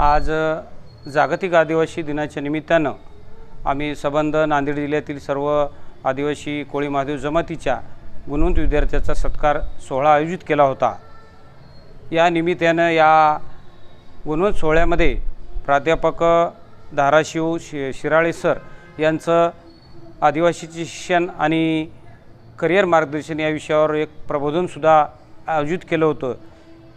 आज जागतिक आदिवासी दिनाच्या निमित्तानं आम्ही सबंध नांदेड जिल्ह्यातील सर्व आदिवासी कोळी महादेव जमातीच्या गुणवंत विद्यार्थ्याचा सत्कार सोहळा आयोजित केला होता. या निमित्तानं या गुणवंत सोहळ्यामध्ये प्राध्यापक धाराशिव शि शिराळे सर यांचं आदिवासीचे शिक्षण आणि करिअर मार्गदर्शन या विषयावर एक प्रबोधनसुद्धा आयोजित केलं होतं.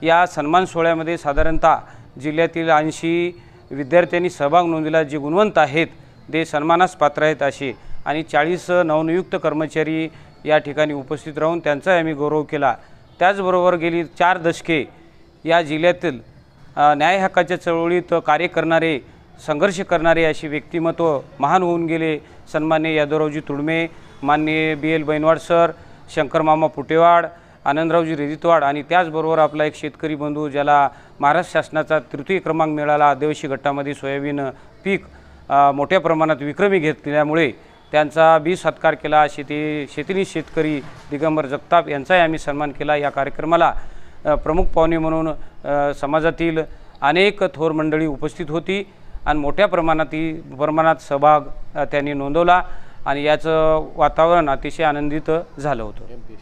या सन्मान सोहळ्यामध्ये साधारणतः जिल्ह्यातील ऐंशी विद्यार्थ्यांनी सहभाग नोंदविला जे गुणवंत आहेत ते सन्मानास पात्र आहेत असे आणि चाळीस नवनियुक्त कर्मचारी या ठिकाणी उपस्थित राहून त्यांचाही आम्ही गौरव केला. त्याचबरोबर गेली चार दशके या जिल्ह्यातील न्याय हक्काच्या चळवळीत कार्य करणारे संघर्ष करणारे अशी व्यक्तिमत्व महान होऊन गेले. सन्मान्य यादवरावजी तुडमे माननीय बी एल बैनवाड सर शंकरमामा पुटेवाड आनंदरावजी रेजितवाड आणि त्याचबरोबर आपला एक शेतकरी बंधू ज्याला महाराष्ट्र शासनाचा तृतीय क्रमांक मिळाला आदिवासी गटामध्ये सोयाबीन पीक मोठ्या प्रमाणात विक्रमी घेतल्यामुळे त्यांचा बी सत्कार केला. शेती शेतीनी शेतकरी दिगंबर जगताप यांचाही आम्ही सन्मान केला. या कार्यक्रमाला प्रमुख पाहुणे म्हणून समाजातील अनेक थोर मंडळी उपस्थित होती आणि मोठ्या प्रमाणात ही प्रमाणात सहभाग त्यांनी नोंदवला आणि याचं वातावरण अतिशय आनंदित झालं होतं. एम पी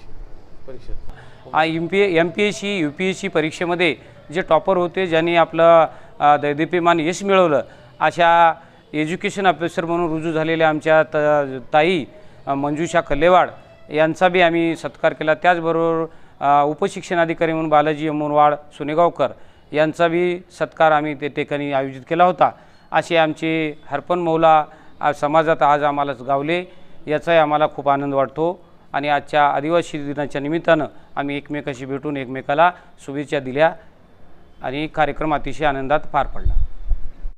परीक्षा M P M P S C U P S C परीक्षेमध्ये जे टॉपर होते ज्यांनी आपलं अ, दैदिप्यमान यश मिळवलं अशा एज्युकेशन ऑफिसर म्हणून रुजू झालेल्या आमच्या त ताई मंजुषा कल्लेवाड यांचा बी आम्ही सत्कार केला. त्याचबरोबर उपशिक्षण उपशिक्षणाधिकारी म्हणून बालाजी अमोनवाड सुनेगावकर यांचा बी सत्कार आम्ही ते ठिकाणी आयोजित केला होता. असे आमचे हरपन मौला समाजात आज आम्हालाच गावले. याचाही आम्हाला खूप आनंद वाटतो. आणि आजच्या आदिवासी दिनाच्या निमित्तानं आम्ही एकमेकाशी भेटून एकमेकाला शुभेच्छा दिल्या आणि कार्यक्रम अतिशय आनंदात पार पडला.